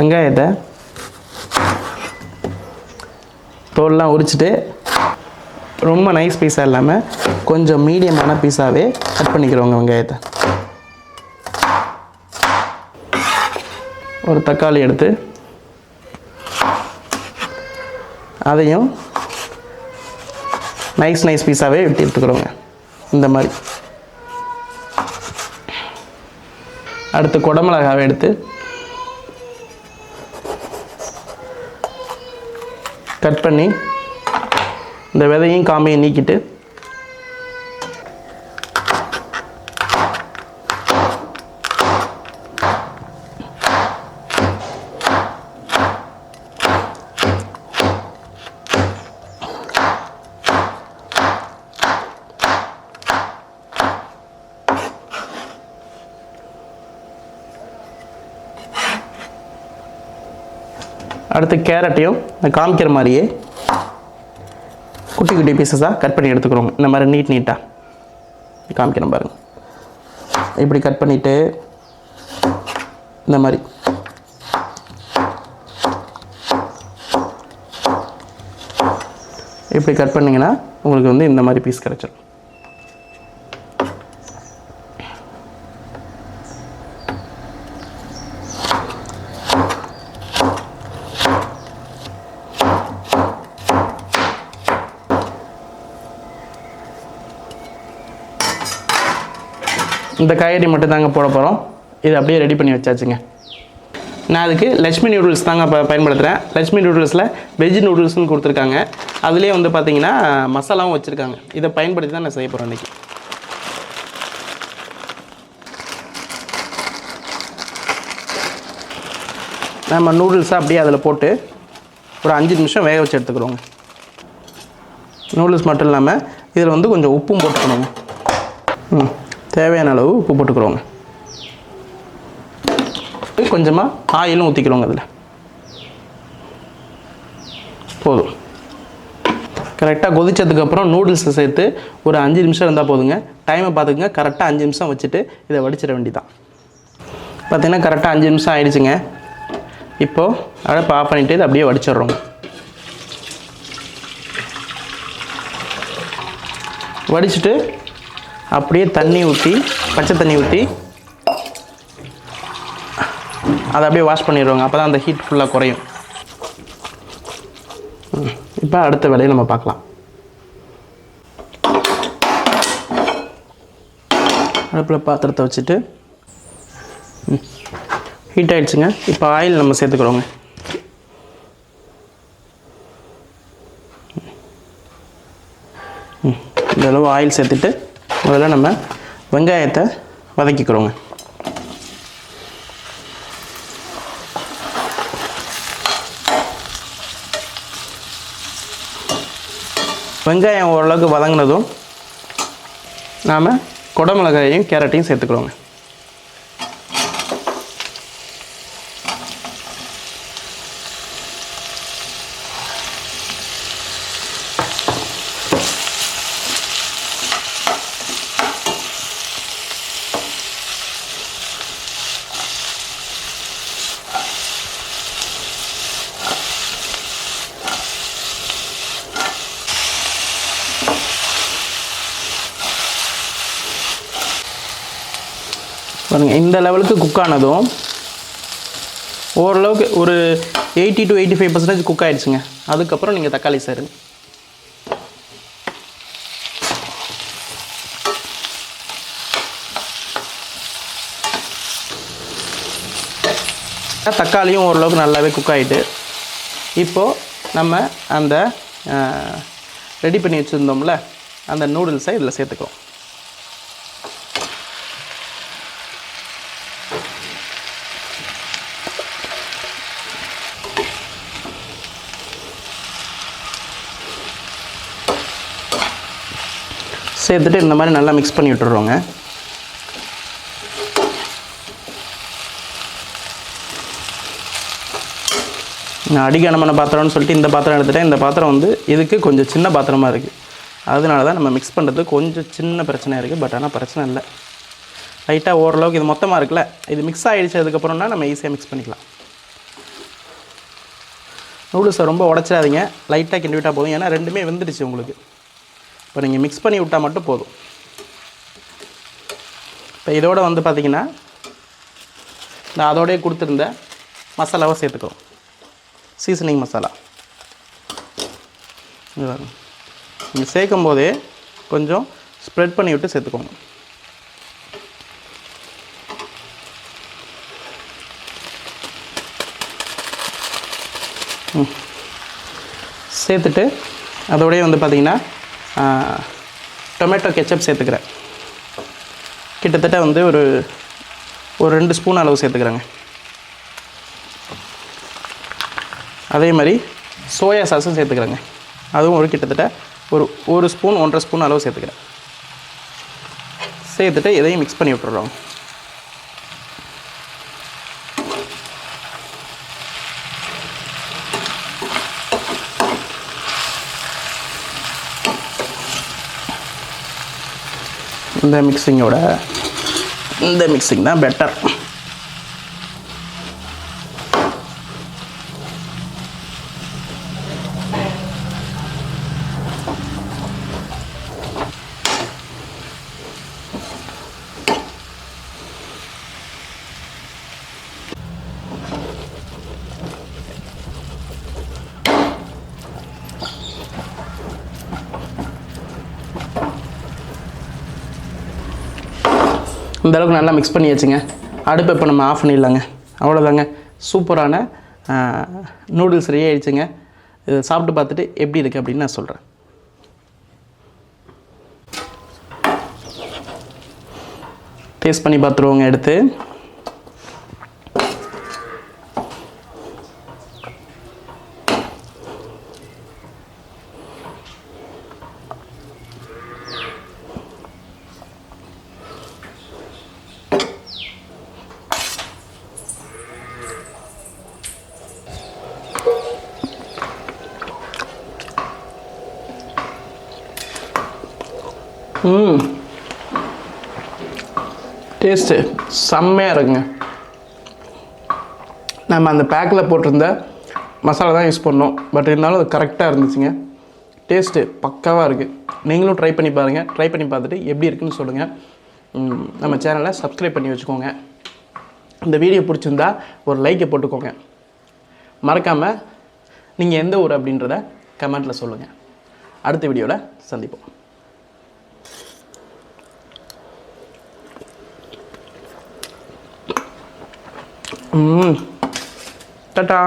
வெங்காயத்தை தோல்லாம் உரிச்சிட்டு ரொம்ப நைஸ் பீஸாக இல்லாமல் கொஞ்சம் மீடியமான பீஸாகவே கட் பண்ணிக்கிறோங்க வெங்காயத்தை. ஒரு தக்காளி எடுத்து அதையும் நைஸ் நைஸ் பீஸாகவே வெட்டி எடுத்துக்கிறோங்க. இந்த மாதிரி. அடுத்து குடமிளகாவை எடுத்து கட் பண்ணி இந்த விதையும் காமையும் நீக்கிட்டு அடுத்து கேரட்டையும் காமிக்கிற மாதிரியே குட்டி குட்டி பீசஸாக கட் பண்ணி எடுத்துக்கிறோங்க இந்த மாதிரி நீட் நீட்டாக காமிக்கிறோம் பாருங்க. இப்படி கட் பண்ணிவிட்டு இந்த மாதிரி. இப்படி கட் பண்ணிங்கன்னா உங்களுக்கு வந்து இந்த மாதிரி பீஸ் கிடச்சிடும் இந்த காய்கறி மட்டும் தாங்க போட போகிறோம் இது அப்படியே ரெடி பண்ணி வச்சாச்சுங்க. நான் அதுக்கு லட்சுமி நூடுல்ஸ் தாங்க ப பயன்படுத்துகிறேன் லட்சுமி நூடுல்ஸில் வெஜ் நூடுல்ஸ்னு கொடுத்துருக்காங்க. அதுலேயே வந்து பார்த்தீங்கன்னா மசாலாவும் வச்சுருக்காங்க. இதை பயன்படுத்தி தான் நான் செய்ய போகிறேன் இன்றைக்கி நம்ம நூடுல்ஸை அப்படியே அதில் போட்டு ஒரு அஞ்சு நிமிஷம் வேக வச்சு எடுத்துக்கிறோங்க. நூடுல்ஸ் மட்டும் இல்லாமல் இதில் வந்து கொஞ்சம் உப்பும் போட்டுக்கணுங்க. ம். தேவையான அளவு உப்பு போட்டுக்கிறோங்க கொஞ்சமாக ஆயிலும் ஊற்றிக்கிறோங்க அதில். போதும். கரெக்டாக கொதித்ததுக்கப்புறம் நூடுல்ஸை சேர்த்து ஒரு அஞ்சு நிமிஷம் இருந்தால் போதுங்க. டைமை பார்த்துக்குங்க. கரெக்டாக அஞ்சு நிமிஷம் வச்சுட்டு இதை வடிச்சிட வேண்டிதான் பார்த்தீங்கன்னா கரெக்டாக அஞ்சு நிமிஷம் ஆயிடுச்சுங்க. இப்போது அடுப்பு ஆஃப் பண்ணிவிட்டு இதை அப்படியே வடிச்சிடுறோங்க. வடிச்சிட்டு அப்படியே தண்ணி ஊற்றி பச்சை தண்ணி ஊற்றி அதை அப்படியே வாஷ் பண்ணிடுவாங்க. அப்போ தான் அந்த ஹீட் ஃபுல்லாக குறையும். இப்போ அடுத்த வேலையை நம்ம பார்க்கலாம். அடுப்பில் பாத்திரத்தை வச்சுட்டு ஹீட் ஆகிடுச்சுங்க இப்போ ஆயில் நம்ம சேர்த்துக்கிறோங்க. ம், இந்த அளவு ஆயில் சேர்த்துட்டு முதல்ல நம்ம வெங்காயத்தை வதக்கிக்கிறோங்க. வெங்காயம் ஓரளவுக்கு வதங்கினதும் நாம் குடமிளகாயையும் கேரட்டையும் சேர்த்துக்கிறோங்க. இந்த லெவலுக்கு குக் ஆனதும் ஓரளவுக்கு ஒரு eighty to eighty five percentage cook ஆகிடுச்சுங்க அதுக்கப்புறம் நீங்கள் தக்காளி சேருங்க தக்காளியும் ஓரளவுக்கு நல்லாவே குக் ஆகிட்டு இப்போது நம்ம அந்த ரெடி பண்ணி வச்சுருந்தோம்ல அந்த நூடுல்ஸை இதில் சேர்த்துக்கிறோம் சேர்த்துட்டு இந்த மாதிரி நல்லா மிக்ஸ் பண்ணி விட்டுருவோங்க. நான் அடிகனமான பாத்திரம்னு சொல்லிட்டு இந்த பாத்திரம் எடுத்துட்டேன். இந்த பாத்திரம் வந்து இதுக்கு கொஞ்சம் சின்ன பாத்திரமாக இருக்குது அதனால தான் நம்ம மிக்ஸ் பண்ணுறது கொஞ்சம் சின்ன பிரச்சனையாக இருக்குது பட் ஆனால் பிரச்சனை இல்லை. லைட்டாக ஓரளவுக்கு இது மொத்தமாக இருக்குல்ல. இது மிக்ஸ் ஆகிடுச்சு அதுக்கப்புறம்னா நம்ம ஈஸியாக மிக்ஸ் பண்ணிக்கலாம். நூடுல்ஸை ரொம்ப உடச்சிடாதீங்க. லைட்டாக கிண்டி விட்டால் போதும். ஏன்னா ரெண்டுமே வெந்துடுச்சு உங்களுக்கு. இப்போ நீங்கள் மிக்ஸ் பண்ணி விட்டால் மட்டும் போதும். இப்போ இதோட வந்து பார்த்திங்கன்னா நான் அதோடய கொடுத்துருந்த மசாலாவை சேர்த்துக்கிறோம். சீசனிங் மசாலா. நீங்கள் சேர்க்கும் போதே கொஞ்சம் ஸ்ப்ரெட் பண்ணி விட்டு சேர்த்துக்கோங்க. ம். சேர்த்துட்டு அதோடய வந்து பார்த்திங்கன்னா டொமேட்டோ கெச்சப் சேர்த்துக்கிறேன். கிட்டத்தட்ட வந்து ஒரு ஒரு ரெண்டு ஸ்பூன் அளவு சேர்த்துக்கிறேங்க. அதே மாதிரி சோயா சாஸும் சேர்த்துக்கிறேங்க. அதுவும் ஒரு கிட்டத்தட்ட ஒரு ஒரு ஸ்பூன் ஒன்றரை ஸ்பூன் அளவு சேர்த்துக்கிறேன். சேர்த்துட்டு இதையும் மிக்ஸ் பண்ணி விட்டுறோம். இந்த மிக்சிங்கோட இந்த மிக்சிங் தான் பெட்டர் இந்த அளவுக்கு நல்லா மிக்ஸ் பண்ணி வச்சுங்க. அடுப்பு இப்போ நம்ம ஆஃப் பண்ணிடலாங்க. அவ்வளோதாங்க சூப்பரான நூடுல்ஸ் ரெடி ஆகிடுச்சுங்க இதை சாப்பிட்டு பார்த்துட்டு எப்படி இருக்குது அப்படின்னு நான் சொல்கிறேன் டேஸ்ட் பண்ணி பார்த்துருவோங்க எடுத்து. ம். டேஸ்ட்டு செம்மையாக இருக்குங்க. நம்ம அந்த பேக்கில் போட்டிருந்த மசாலா தான் யூஸ் பண்ணோம். பட் இருந்தாலும் அது கரெக்டாக இருந்துச்சுங்க. டேஸ்ட்டு பக்காவாக இருக்குது நீங்களும் ட்ரை பண்ணி பாருங்கள் ட்ரை பண்ணி பார்த்துட்டு எப்படி இருக்குன்னு சொல்லுங்கள் நம்ம சேனலை சப்ஸ்கிரைப் பண்ணி வச்சுக்கோங்க. இந்த வீடியோ பிடிச்சிருந்தா ஒரு லைக்கை போட்டுக்கோங்க. மறக்காமல் நீங்கள் எந்த ஊர் அப்படின்றத கமெண்ட்டில் சொல்லுங்கள் அடுத்த வீடியோவில் சந்திப்போம். ம் டாட்டா